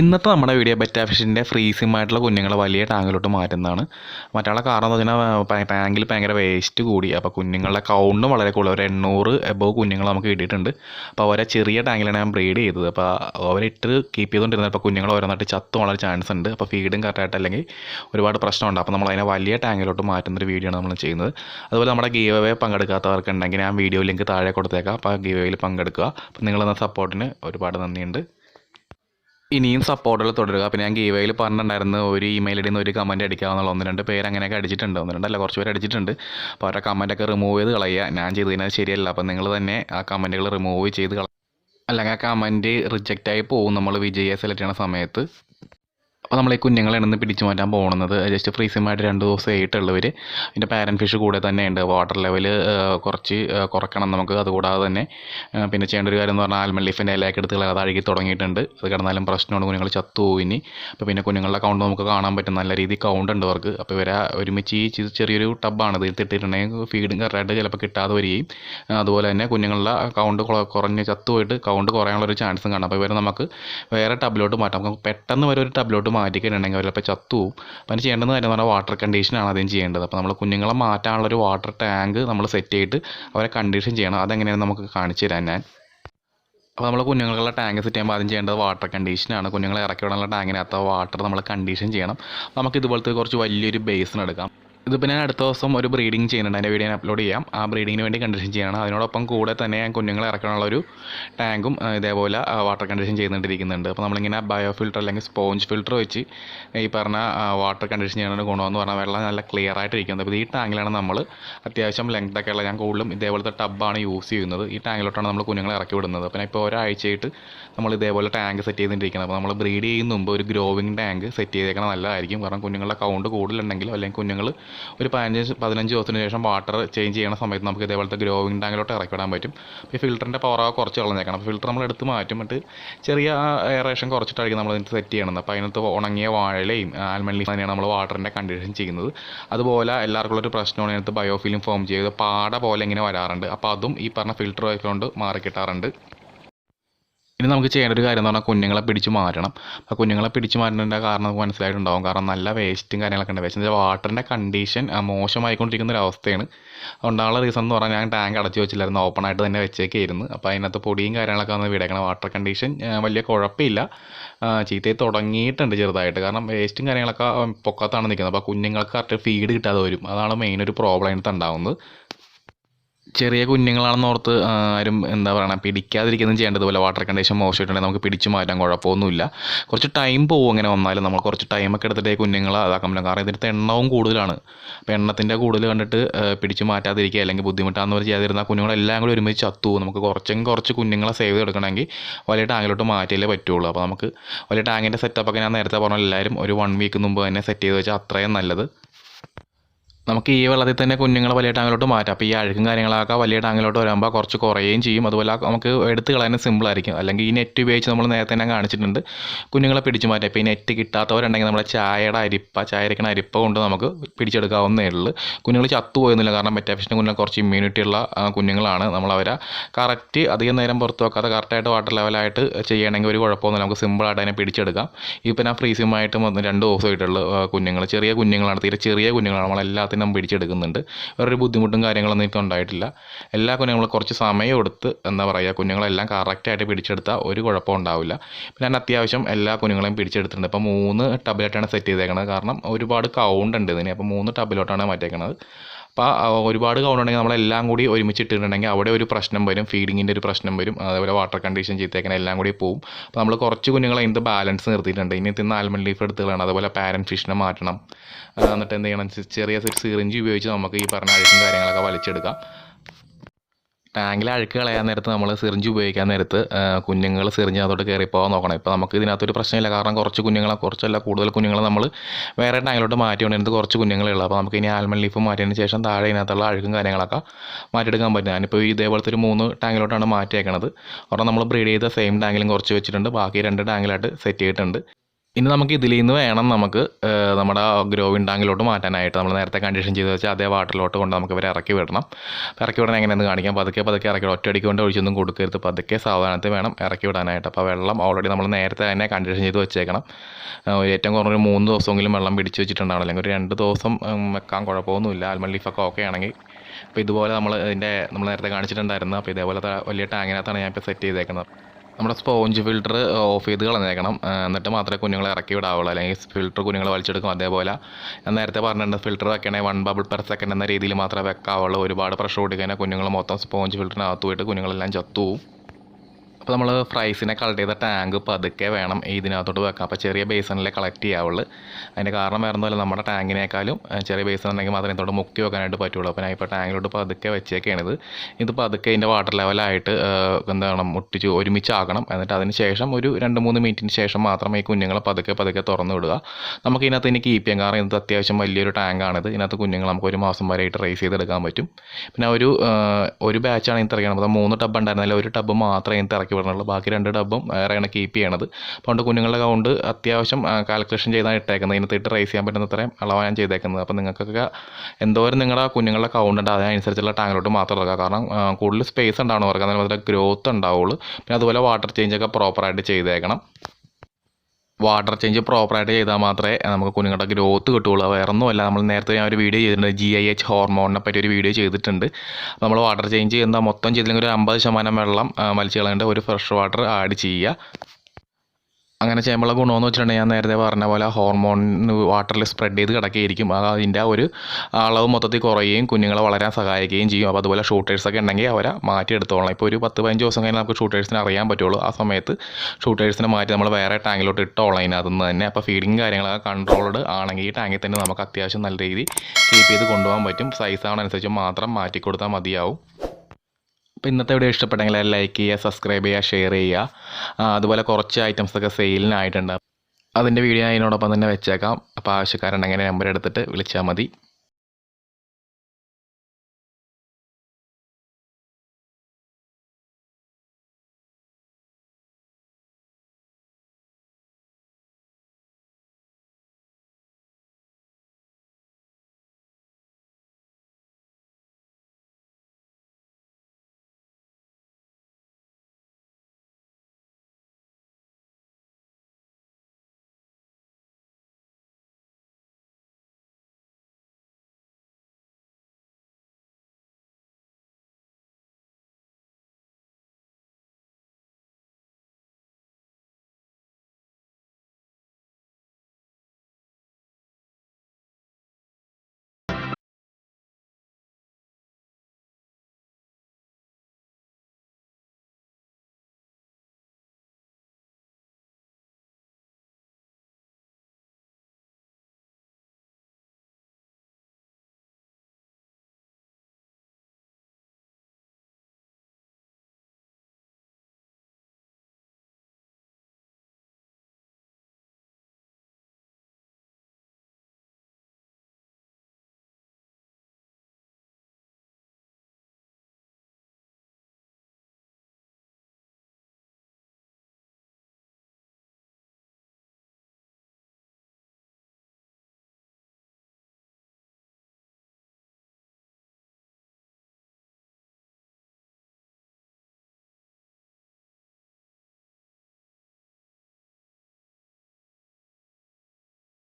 ഇന്നത്തെ നമ്മുടെ video betta ഫിഷിന്റെ ഫ്രീസിമായിട്ടുള്ള കുഞ്ഞുങ്ങളെ വലിയ ടാങ്കിലോട്ട് മാറ്റുന്നതാണ്. മറ്റുള്ള കാരണം എന്ന് വെച്ചാൽ ടാങ്കിൽ ഭയങ്കര വേസ്റ്റ് കൂടി. അപ്പോൾ കുഞ്ഞുങ്ങളുടെ കൗണ്ടും വളരെ കൂടുതൽ ഒരു എണ്ണൂറ് എബോവ് കുഞ്ഞുങ്ങൾ നമുക്ക് കിട്ടിയിട്ടുണ്ട്. അപ്പോൾ അവരെ ചെറിയ ടാങ്കിലാണ് ഞാൻ ബ്രീഡ് ചെയ്തത്. അപ്പോൾ അവരിട്ട് കീപ്പ് ചെയ്തുകൊണ്ടിരുന്നത് അപ്പോൾ കുഞ്ഞുങ്ങൾ ഓരോന്നായിട്ട് ചത്തും വളരെ ചാൻസ് ഉണ്ട്. അപ്പോൾ ഫീഡും കറക്റ്റായിട്ട് അല്ലെങ്കിൽ ഒരുപാട് പ്രശ്നമുണ്ട്. അപ്പോൾ നമ്മൾ അതിനെ വലിയ ടാങ്കിലോട്ട് മാറ്റുന്നൊരു വീഡിയോ ആണ് നമ്മൾ ചെയ്യുന്നത്. അതുപോലെ നമ്മുടെ ഗീവ് അവേ പങ്കെടുക്കാത്തവർക്കുണ്ടെങ്കിൽ ഞാൻ വീഡിയോ ലിങ്ക് താഴെ കൊടുത്തേക്കാം. അപ്പോൾ ഗീവ് അവേയിൽ പങ്കെടുക്കുക. അപ്പോൾ നിങ്ങളെന്ന സപ്പോർട്ടിന് ഒരുപാട് നന്ദിയുണ്ട്. ഇനിയും സപ്പോർട്ടുകൾ തുടരുക. പിന്നെ ഞാൻ ഗീവയിൽ പറഞ്ഞിട്ടുണ്ടായിരുന്നു ഒരു ഇമെയിൽ ഇടുന്ന ഒരു കമന്റ് അടിക്കാമെന്നുള്ള ഒന്ന് രണ്ട് പേര് അങ്ങനെയൊക്കെ അടിച്ചിട്ടുണ്ട്. ഒന്ന് രണ്ടല്ല കുറച്ച് പേര് അടിച്ചിട്ടുണ്ട്. അപ്പോൾ അവരുടെ കമന്റൊക്കെ റിമൂവ് ചെയ്ത് കളയുക. ഞാൻ ചെയ്തതിനത് ശരിയല്ല. അപ്പോൾ നിങ്ങൾ തന്നെ ആ കമന്റുകൾ റിമൂവ് ചെയ്ത് കള അല്ലെങ്കിൽ ആ കമന്റ് റിജക്റ്റായി പോകും. നമ്മൾ വിജയെ സെലക്ട് ചെയ്യുന്ന സമയത്ത്. അപ്പോൾ നമ്മൾ ഈ കുഞ്ഞുങ്ങളെ നിന്ന് പിടിച്ചു മാറ്റാൻ പോകുന്നത് ജസ്റ്റ് ഫ്രീസിമായിട്ട് രണ്ട് ദിവസം ആയിട്ടുള്ളവർ അതിന്റെ പാരൻ ഫിഷ് കൂടെ തന്നെ ഉണ്ട് വാട്ടർ ലെവൽ കുറച്ച് കുറക്കണം നമുക്ക്. അതുകൂടാതെ തന്നെ പിന്നെ ചെയ്യേണ്ട ഒരു കാര്യം എന്ന് പറഞ്ഞാൽ ആൽമൺ ലീഫിന്റെ ഇലയൊക്കെ എടുത്ത് അത് അഴുകി തുടങ്ങിയിട്ടുണ്ട്. അത് കിടന്നാലും പ്രശ്നമാണ്. കുഞ്ഞുങ്ങൾ ചത്തുപോയി ഇനി. അപ്പോൾ പിന്നെ കുഞ്ഞുങ്ങളുടെ കൗണ്ട് നമുക്ക് കാണാൻ പറ്റും. നല്ല രീതിയിൽ കൗണ്ട് ഉണ്ട് അവർക്ക്. അപ്പോൾ ഇവരെ ഒരുമിച്ച് ഈ ചെറിയൊരു ടബ്ബാണ് ഇത് തിട്ടിട്ടുണ്ടെങ്കിൽ ഫീഡും കറക്റ്റായിട്ട് ചിലപ്പോൾ കിട്ടാതെ വരികയും അതുപോലെ തന്നെ കുഞ്ഞുങ്ങളുടെ കൗണ്ട് കുറഞ്ഞ് ചത്തുപോയിട്ട് കൗണ്ട് കുറയാനുള്ള ഒരു ചാൻസും കാണാം. അപ്പോൾ ഇവരെ നമുക്ക് വേറെ ടബിലോട്ട് മാറ്റാം. നമുക്ക് പെട്ടെന്ന് വരെ ഒരു ടബിലോട്ട് മാറ്റിക്കിട്ടുണ്ടെങ്കിൽ അവരിപ്പോൾ ചത്തുപോകും അപ്പോൾ അതിന് ചെയ്യേണ്ടത് കാര്യം പറഞ്ഞാൽ വാട്ടർ കണ്ടീഷനാണ് ആദ്യം ചെയ്യേണ്ടത്. അപ്പോൾ നമ്മൾ കുഞ്ഞുങ്ങളെ മാറ്റാനുള്ള ഒരു വാട്ടർ ടാങ്ക് നമ്മൾ സെറ്റ് ചെയ്തിട്ട് അവരെ കണ്ടീഷൻ ചെയ്യണം. അതെങ്ങനെയാണ് നമുക്ക് കാണിച്ചു തരാൻ ഞാൻ. അപ്പോൾ നമ്മൾ കുഞ്ഞുങ്ങളുടെ ടാങ്ക് സെറ്റ് ചെയ്യുമ്പോൾ ആദ്യം ചെയ്യേണ്ടത് വാട്ടർ കണ്ടീഷനാണ് കുഞ്ഞുങ്ങളെ ഇറക്കി വിടാനുള്ള ടാങ്കിനകത്ത് വാട്ടർ നമ്മൾ കണ്ടീഷൻ ചെയ്യണം. നമുക്ക് ഇതുപോലത്തെ കുറച്ച് വലിയൊരു ബേസിൻ എടുക്കാം. ഇതിപ്പോൾ ഞാൻ അടുത്ത ദിവസം ഒരു ബ്രീഡിങ് ചെയ്യുന്നുണ്ട്. അതിന്റെ വീഡിയോ ഞാൻ അപ്ലോഡ് ചെയ്യാം. ആ ബ്രീഡിങ്ങിന് വേണ്ടി കണ്ടീഷൻ ചെയ്യണം. അതിനോടൊപ്പം കൂടെ തന്നെ ഞാൻ കുഞ്ഞുങ്ങളെ ഇറക്കാനുള്ള ഒരു ടാങ്കും ഇതേപോലെ വാട്ടർ കണ്ടീഷൻ ചെയ്യുന്നുണ്ടിരിക്കുന്നുണ്ട് അപ്പോൾ നമ്മളിങ്ങനെ ബയോ ഫിൽറ്റർ അല്ലെങ്കിൽ സ്പോഞ്ച് ഫിൽറ്റർ വെച്ച് ഈ പറഞ്ഞ വാട്ടർ കണ്ടീഷൻ ചെയ്യുന്നതിന് ഗുണമെന്ന് പറഞ്ഞാൽ വെള്ളം നല്ല ക്ലിയർ ആയിട്ടിരിക്കുന്നത്. അപ്പോൾ ഈ ടാങ്കിലാണ് നമ്മൾ അത്യാവശ്യം ലെങ്ത് ഒക്കെ ഉള്ള ഞാൻ കൂടുതലും ഇതേപോലത്തെ ടബ്ബാണ് യൂസ് ചെയ്യുന്നത്. ഈ ടാങ്കിലോട്ടാണ് നമ്മൾ കുഞ്ഞുങ്ങളെ ഇറക്കി വിടുന്നത്. അപ്പോൾ ഇപ്പോൾ ഒരാഴ്ചയായിട്ട് നമ്മൾ ഇതേപോലെ ടാങ്ക് സെറ്റ് ചെയ്തിട്ടിരിക്കുന്നത് അപ്പോൾ നമ്മൾ ബ്രീഡ് ചെയ്യുന്ന മുമ്പ് ഒരു ഗ്രോവിങ് ടാങ്ക് സെറ്റ് ചെയ്തേക്കണം നല്ലതായിരിക്കും. കാരണം കുഞ്ഞുങ്ങളുടെ കൗണ്ട് കൂടുതലുണ്ടെങ്കിലോ അല്ലെങ്കിൽ കുഞ്ഞുങ്ങൾ ഒരു പതിനഞ്ച് പതിനഞ്ച് ദിവസത്തിന് ശേഷം വാട്ടർ ചേഞ്ച് ചെയ്യണ സമയത്ത് നമുക്ക് ഇതേപോലത്തെ ഗ്രോവിങ് ടാങ്കിലോട്ട് ഇറക്കി വിടാൻ പറ്റും ഈ ഫിൽറ്ററിന്റെ പവർ കുറച്ച് കളഞ്ഞേക്കണം അപ്പോൾ ഫിൽറ്റർ നമ്മൾ എടുത്ത് മാറ്റും. എന്നിട്ട് ചെറിയ എയറേഷൻ കുറച്ചിട്ടായിരിക്കും നമ്മൾ അതിന് സെറ്റ് ചെയ്യണം അപ്പോൾ അതിനകത്ത് ഉണങ്ങിയ വാഴയും ആൽമണ്ണി തന്നെയാണ് നമ്മൾ വാട്ടറിന്റെ കണ്ടീഷൻ ചെയ്യുന്നത്. അതുപോലെ എല്ലാവർക്കും ഒരു പ്രശ്നമാണ് അതിനകത്ത് ബയോഫിലിം ഫോം ചെയ്ത് പാട പോലെ ഇങ്ങനെ വരാറുണ്ട്. അപ്പോൾ അതും ഈ പറഞ്ഞ ഫിൽറ്റർ ആയിക്കൊണ്ട് മാറി കിട്ടാറുണ്ട് ഇനി നമുക്ക് ചെയ്യേണ്ട ഒരു കാര്യം എന്ന് പറഞ്ഞാൽ കുഞ്ഞുങ്ങളെ പിടിച്ച് മാറ്റണം. അപ്പോൾ കുഞ്ഞുങ്ങളെ പിടിച്ച് മാറ്റേണ്ട കാരണം നമുക്ക് മനസ്സിലായിട്ടുണ്ടാവും. കാരണം നല്ല വേസ്റ്റും കാര്യങ്ങളൊക്കെ ഉണ്ട്. വേസ്റ്റ് വാട്ടറിന്റെ കണ്ടീഷൻ മോശമായിക്കൊണ്ടിരിക്കുന്ന ഒരു അവസ്ഥയാണ്. അതുകൊണ്ടുള്ള റീസൺ എന്ന് പറഞ്ഞാൽ ഞാൻ ടാങ്ക് അടച്ചു വെച്ചില്ലായിരുന്നു. ഓപ്പൺ ആയിട്ട് തന്നെ വെച്ചേക്കായിരുന്നു. അപ്പോൾ അതിനകത്ത് പൊടിയും കാര്യങ്ങളൊക്കെ വന്ന് വിടേക്കണം. വാട്ടർ കണ്ടീഷൻ വലിയ കുഴപ്പമില്ല. ചീത്തയിൽ തുടങ്ങിയിട്ടുണ്ട് ചെറുതായിട്ട്. കാരണം വേസ്റ്റും കാര്യങ്ങളൊക്കെ പൊക്കത്താണ് നിൽക്കുന്നത്. അപ്പോൾ കുഞ്ഞുങ്ങൾക്ക് കറക്റ്റ് ഫീഡ് കിട്ടാതെ വരും. അതാണ് മെയിൻ ഒരു പ്രോബ്ലം അതിനകത്ത് ഉണ്ടാകുന്നത് ചെറിയ കുഞ്ഞുങ്ങളാണെന്ന് ഓർത്ത് ആരും എന്താ പറയുക പിടിക്കാതിരിക്കുന്നതും ചെയ്യേണ്ടത് പോലെ വാട്ടർ കണ്ടീഷൻ മോശമായിട്ടുണ്ടെങ്കിൽ നമുക്ക് പിടിച്ചു മാറ്റാൻ കുഴപ്പമൊന്നുമില്ല. കുറച്ച് ടൈം പോകും അങ്ങനെ വന്നാലും നമ്മൾ കുറച്ച് ടൈമൊക്കെ എടുത്തിട്ടേ കുഞ്ഞുങ്ങളെ അതാക്കാൻ പറ്റും. കാരണം ഇതിന്റെ എണ്ണവും കൂടുതലാണ്. അപ്പോൾ എണ്ണത്തിന്റെ കൂടുതൽ കണ്ടിട്ട് പിടിച്ചു മാറ്റാതിരിക്കുക അല്ലെങ്കിൽ ബുദ്ധിമുട്ടാന്ന് ചെയ്തിരുന്ന കുഞ്ഞുങ്ങളെല്ലാം കൂടി ഒരുമിച്ച് ചത്തു നമുക്ക് കുറച്ചെങ്കിലും കുറച്ച് കുഞ്ഞുങ്ങളെ സേവ് ചെയ്തെടുക്കണമെങ്കിൽ വലിയ ടാങ്കിലോട്ട് മാറ്റിയാലേ പറ്റുള്ളൂ. അപ്പോൾ നമുക്ക് വലിയ ടാങ്കിന്റെ സെറ്റപ്പൊക്കെ ഞാൻ നേരത്തെ പറഞ്ഞ എല്ലാവരും ഒരു വൺ വീക്ക് മുമ്പ് തന്നെ സെറ്റ് ചെയ്ത് വെച്ചാൽ അത്രയും നല്ലത്. നമുക്ക് ഈ വെള്ളത്തിൽ തന്നെ കുഞ്ഞുങ്ങളെ വലിയ ടാങ്കിലോട്ട് മാറ്റാം. അപ്പോൾ ഈ അഴുക്കും കാര്യങ്ങളൊക്കെ വലിയ ടാങ്കിലോട്ട് വരുമ്പോൾ കുറച്ച് കുറയുകയും ചെയ്യും. അതുപോലെ നമുക്ക് എടുത്ത് കളയാനും സിമ്പിളായിരിക്കും അല്ലെങ്കിൽ ഈ നെറ്റ് ഉപയോഗിച്ച് നമ്മൾ നേരത്തെ തന്നെ കാണിച്ചിട്ടുണ്ട്. കുഞ്ഞുങ്ങളെ പിടിച്ചു മാറ്റാം. ഇപ്പോൾ ഈ നെറ്റ് കിട്ടാത്തവരുണ്ടെങ്കിൽ നമ്മുടെ ചായയുടെ അരിപ്പ ചായ അരിക്കണ അരിപ്പ കൊണ്ട് നമുക്ക് പിടിച്ചെടുക്കാവുന്നേ ഉള്ളൂ. കുഞ്ഞുങ്ങൾ ചത്തുപോയൊന്നുമില്ല. കാരണം മെറ്റാഫിഷിന്റെ കുഞ്ഞുങ്ങൾ കുറച്ച് ഇമ്മ്യൂണിറ്റി ഉള്ള കുഞ്ഞുങ്ങളാണ്. നമ്മൾ അവരെ കറക്റ്റ് അധികം നേരം പുറത്ത് വെക്കാതെ കറക്റ്റായിട്ട് വാട്ടർ ലെവലായിട്ട് ചെയ്യണമെങ്കിൽ ഒരു കുഴപ്പമൊന്നുമില്ല. നമുക്ക് സിമ്പിളായിട്ട് അതിനെ പിടിച്ചെടുക്കാം. ഇപ്പോൾ ഞാൻ ഫ്രീസുമായിട്ട് വന്ന് രണ്ട് ദിവസമായിട്ടുള്ള കുഞ്ഞുങ്ങൾ. ചെറിയ കുഞ്ഞുങ്ങളാണ്. തീരെ ചെറിയ കുഞ്ഞുങ്ങളാണ്. നമ്മളെല്ലാത്തിനും പിടിച്ചെടുക്കുന്നുണ്ട്. വേറൊരു ബുദ്ധിമുട്ടും കാര്യങ്ങളൊന്നും എനിക്ക് ഉണ്ടായിട്ടില്ല. എല്ലാ കുഞ്ഞുങ്ങളും കുറച്ച് സമയം എടുത്ത് എന്താ പറയുക കുഞ്ഞുങ്ങളെല്ലാം കറക്റ്റായിട്ട് പിടിച്ചെടുത്താൽ ഒരു കുഴപ്പം ഉണ്ടാവില്ല. പിന്നെ ഞാൻ അത്യാവശ്യം എല്ലാ കുഞ്ഞുങ്ങളെയും പിടിച്ചെടുത്തിട്ടുണ്ട്. അപ്പോൾ മൂന്ന് ടബിലായിട്ടാണ് സെറ്റ് ചെയ്തേക്കുന്നത് കാരണം ഒരുപാട് കൗണ്ട് ഉണ്ട് ഇതിന്. അപ്പോൾ മൂന്ന് ടബിലോട്ടാണ് മാറ്റിയേക്കുന്നത് അപ്പോൾ ഒരുപാട് കൗണ്ട് ഉണ്ടെങ്കിൽ നമ്മളെല്ലാം കൂടി ഒരുമിച്ച് ഇട്ടിട്ടുണ്ടെങ്കിൽ അവിടെ ഒരു പ്രശ്നം വരും ഫീഡിങ്ങിന്റെ ഒരു പ്രശ്നം വരും അതേപോലെ വാട്ടർ കണ്ടീഷൻ ചെയ്തേക്കാൻ എല്ലാം കൂടി പോവും. അപ്പോൾ നമ്മൾ കുറച്ച് കുഞ്ഞുങ്ങളെ എന്ത് ബാലൻസ് നിർത്തിയിട്ടുണ്ട്. ഇനി തിന്ന് ആൽമണ്ട് ലീഫ് എടുത്തുകളാണ്. അതുപോലെ പാരന്റ് ഫിഷിനെ മാറ്റണം. എന്നിട്ട് എന്ത് ചെയ്യണം? ചെറിയ സിറിഞ്ച് ഉപയോഗിച്ച് നമുക്ക് ഈ പറഞ്ഞ അഴുക്കും കാര്യങ്ങളൊക്കെ വലിച്ചെടുക്കാം. ടാങ്കിൽ അഴുക്ക് കളയാൻ നേരത്ത് നമ്മൾ സിറിഞ്ച് ഉപയോഗിക്കാൻ നേരത്ത് കുഞ്ഞുങ്ങൾ സിറിഞ്ച് അതോട്ട് കയറിപ്പോകാൻ നോക്കണം. ഇപ്പോൾ നമുക്ക് ഇതിനകത്തൊരു പ്രശ്നമില്ല. കാരണം കുറച്ച് കുഞ്ഞുങ്ങളെ കുറച്ചല്ല കൂടുതൽ കുഞ്ഞുങ്ങളെ നമ്മൾ വേറെ ടാങ്കിലോട്ട് മാറ്റി കൊണ്ടിരുന്നത് കുറച്ച് കുഞ്ഞുങ്ങളേ ഉള്ളൂ. അപ്പോൾ നമുക്ക് ഇനി ആൽമൺ ലീഫ് മാറ്റിയതിന് ശേഷം താഴെ ഇതിനകത്തുള്ള അഴുക്കും കാര്യങ്ങളൊക്കെ മാറ്റിയെടുക്കാൻ പറ്റും. ഞാനിപ്പോൾ ഇതേപോലത്തെ ഒരു മൂന്ന് ടാങ്കിലോട്ടാണ് മാറ്റിയേക്കണത്. ഒരെണ്ണം നമ്മൾ ബ്രീഡ് ചെയ്ത സെയിം ടാങ്കിലും കുറച്ച് വെച്ചിട്ടുണ്ട്. ബാക്കി രണ്ട് ടാങ്കിലായിട്ട് സെറ്റ് ചെയ്തിട്ടുണ്ട്. ഇനി നമുക്ക് ഇതിൽ നിന്ന് വേണം നമുക്ക് നമ്മുടെ ഗ്രോവിൻ ടാങ്കിലോട്ട് മാറ്റാനായിട്ട്. നമ്മൾ നേരത്തെ കണ്ടീഷൻ ചെയ്ത് വെച്ചാൽ അതേ വാട്ടറിലോട്ട് കൊണ്ട് നമുക്ക് ഇവരെ ഇറക്കി വിടണം. ഇറക്കി വിടാൻ എങ്ങനെയെന്ന് കാണിക്കാം. പതുക്കെ പതുക്കെ ഇറക്കി ഒറ്റയടിക്ക് കൊണ്ട് ഒഴിച്ചൊന്നും കൊടുക്കരുത്. പതുക്കെ സാവധാനത്തിൽ വേണം ഇറക്കി വിടാനായിട്ട്. അപ്പോൾ വെള്ളം ഓൾറെഡി നമ്മൾ നേരത്തെ തന്നെ കണ്ടീഷൻ ചെയ്ത് വെച്ചേക്കണം. ഏറ്റവും കുറഞ്ഞ ഒരു മൂന്ന് ദിവസമെങ്കിലും വെള്ളം പിടിച്ച് വെച്ചിട്ടുണ്ടാവണം. അല്ലെങ്കിൽ ഒരു രണ്ട് ദിവസം വെക്കാൻ കുഴപ്പമൊന്നുമില്ല. ആൽമൺ ലീഫൊക്കെ ഓക്കെ ആണെങ്കിൽ. അപ്പോൾ ഇതുപോലെ നമ്മൾ ഇതിന്റെ നമ്മൾ നേരത്തെ കാണിച്ചിട്ടുണ്ടായിരുന്നു. അപ്പോൾ ഇതേപോലത്തെ വലിയ ടാങ്കിനകത്താണ് ഞാൻ ഇപ്പോൾ സെറ്റ് ചെയ്തേക്കുന്നത്. നമ്മുടെ സ്പോഞ്ച് ഫിൽറ്റർ ഓഫ് ചെയ്ത് കളഞ്ഞേക്കണം. എന്നിട്ട് മാത്രമേ കുഞ്ഞുങ്ങളെ ഇറക്കി വിടാവുള്ളൂ. അല്ലെങ്കിൽ ഫിൽറ്റർ കുഞ്ഞുങ്ങളെ വലിച്ചെടുക്കും അതേപോലെ. ഞാൻ നേരത്തെ പറഞ്ഞിട്ടുണ്ട് ഫിൽറ്റർ വെക്കണേ വൺ ബബിൾ പെർ സെക്കൻഡ് എന്ന രീതിയിൽ മാത്രമേ വെക്കാവുള്ളൂ. ഒരുപാട് പ്രഷർ കൊടുക്കാൻ കുഞ്ഞുങ്ങൾ മൊത്തം സ്പോഞ്ച് ഫിൽറ്ററിനകത്ത് പോയിട്ട് കുഞ്ഞുങ്ങളെല്ലാം ചത്തുപോകും അപ്പോൾ നമ്മൾ ഫ്രൈസിനെ കളക്ട് ചെയ്ത ടാങ്ക് പതുക്കെ വേണം ഇതിനകത്തോട്ട് വെക്കാം അപ്പോൾ ചെറിയ ബേസണിലെ കളക്ട് ചെയ്യാവുള്ളൂ. അതിന്റെ കാരണം വേറെ ഒന്നുമല്ല നമ്മുടെ ടാങ്കിനേക്കാളും ചെറിയ ബേസൺ ഉണ്ടെങ്കിൽ മാത്രമേ ഇതോട് മുക്കി വെക്കാനായിട്ട് പറ്റുള്ളൂ. അപ്പോൾ ഞാൻ ഇപ്പോൾ ടാങ്കിലോട്ട് പതുക്കെ വെച്ചേക്കാണിത് ഇത് പതുക്കെ ഇതിന്റെ വാട്ടർ ലെവലായിട്ട് എന്താണ് മുട്ടിച്ച് ഒരുമിച്ചാക്കണം. എന്നിട്ട് അതിന് ശേഷം ഒരു രണ്ട് മൂന്ന് മിനിറ്റിന് ശേഷം മാത്രമേ ഈ കുഞ്ഞുങ്ങളെ പതുക്കെ പതുക്കെ തുറന്നു വിടുക. നമുക്ക് ഇതിനകത്ത് ഇനി കീപ്പ് ചെയ്യാം. കാരണം ഇത് അത്യാവശ്യം വലിയൊരു ടാങ്കാണിത് ഇതിനകത്ത് കുഞ്ഞുങ്ങൾ നമുക്ക് ഒരു മാസം വരെ ആയിട്ട് റേസ് ചെയ്തെടുക്കാൻ പറ്റും. പിന്നെ ഒരു ഒരു ബാച്ചാണ് ഇത് ഇറക്കണം അപ്പോൾ മൂന്ന് ടബ് ഉണ്ടായിരുന്നില്ല ഒരു ടബ് മാത്രമേ ഇതിന് ഇറക്കി വിടണുള്ളൂ ബാക്കി രണ്ട് ഡബും വേറെയാണ് കീപ്പ് ചെയ്യണത്. അതുകൊണ്ട് കുഞ്ഞുങ്ങളുടെ അക്കൗണ്ട് അത്യാവശ്യം കാൽക്കുലേഷൻ ചെയ്താണ് ഇട്ടേക്കുന്നത്. ഇതിനകത്തിട്ട് റേസ് ചെയ്യാൻ പറ്റുന്ന അത്രയും അളവാണ് ഞാൻ ചെയ്തേക്കുന്നത്. അപ്പോൾ നിങ്ങൾക്കൊക്കെ എന്തോരം നിങ്ങളുടെ കുഞ്ഞുങ്ങളുടെ കൗണ്ട് ഉണ്ട് അതിനനുസരിച്ചുള്ള ടാങ്കിലോട്ട് മാത്രം ഇറക്കുക കാരണം കൂടുതൽ സ്പേസ് ഉണ്ടാവണം അവർക്ക്. അതിന് ഗ്രോത്ത് ഉണ്ടാവുള്ളൂ. പിന്നെ അതുപോലെ വാട്ടർ ചേഞ്ച് ഒക്കെ പ്രോപ്പറായിട്ട് ചെയ്തേക്കണം. വാട്ടർ ചേഞ്ച് പ്രോപ്പറായിട്ട് ചെയ്താൽ മാത്രമേ നമുക്ക് കുഞ്ഞുങ്ങളുടെ ഗ്രോത്ത് കിട്ടുള്ളൂ അത് വേറെ ഒന്നുമല്ല നമ്മൾ നേരത്തെ ഞാൻ ഒരു വീഡിയോ ചെയ്തിട്ടുണ്ട് ജി ഐ എച്ച് ഹോർമോണിനെ പറ്റി ഒരു വീഡിയോ ചെയ്തിട്ടുണ്ട്. നമ്മൾ വാട്ടർ ചേഞ്ച് ചെയ്യുന്ന മൊത്തം ചെയ്തില്ലെങ്കിൽ ഒരു അമ്പത് ശതമാനം വെള്ളം മത്സ്യങ്ങളുടെ ഒരു ഫ്രഷ് വാട്ടർ ആഡ് ചെയ്യുക. അങ്ങനെ ചെയ്യുമ്പോഴുള്ള ഗുണമെന്ന് വെച്ചിട്ടുണ്ടെങ്കിൽ ഞാൻ നേരത്തെ പറഞ്ഞ പോലെ ഹോർമോൺ വാട്ടറിൽ സ്പ്രെഡ് ചെയ്ത് കിടക്കുകയായിരിക്കും. അത് അതിന്റെ ഒരു അളവ് മൊത്തത്തിൽ കുറയുകയും കുഞ്ഞുങ്ങളെ വളരാൻ സഹായിക്കുകയും ചെയ്യും. അപ്പോൾ അതുപോലെ ഷൂട്ടേഴ്സൊക്കെ ഉണ്ടെങ്കിൽ അവരെ മാറ്റി എടുത്തോളാം ഇപ്പോൾ ഒരു പത്ത് പതിനഞ്ച് ദിവസം കഴിഞ്ഞാൽ നമുക്ക് ഷൂട്ടേഴ്സിനെ അറിയാൻ പറ്റുള്ളൂ. ആ സമയത്ത് ഷൂട്ടേഴ്സിനെ മാറ്റി നമ്മൾ വേറെ ടാങ്കിലോട്ട് ഇട്ടോളാം ഇതിനകത്ത് നിന്ന് തന്നെ. അപ്പോൾ ഫീഡിങ് കാര്യങ്ങളൊക്കെ കൺട്രോൾഡ് ആണെങ്കിൽ ഈ ടാങ്കിൽ തന്നെ നമുക്ക് അത്യാവശ്യം നല്ല രീതിയിൽ കീപ്പ് ചെയ്ത് കൊണ്ടുപോകാൻ പറ്റും. സൈസ് ആവണനുസരിച്ച് മാത്രം മാറ്റി കൊടുത്താൽ മതിയാവും. അപ്പോൾ ഇന്നത്തെ വീഡിയോ ഇഷ്ടപ്പെട്ടെങ്കിൽ ലൈക്ക് ചെയ്യുക സബ്സ്ക്രൈബ് ചെയ്യുക ഷെയർ ചെയ്യുക. അതുപോലെ കുറച്ച് ഐറ്റംസൊക്കെ സെയിലിനായിട്ടുണ്ട് അതിന്റെ വീഡിയോ അതിനോടൊപ്പം തന്നെ വെച്ചേക്കാം. അപ്പോൾ ആവശ്യക്കാരുണ്ടെങ്കിൽ നമ്പർ എടുത്തിട്ട് വിളിച്ചാൽ മതി.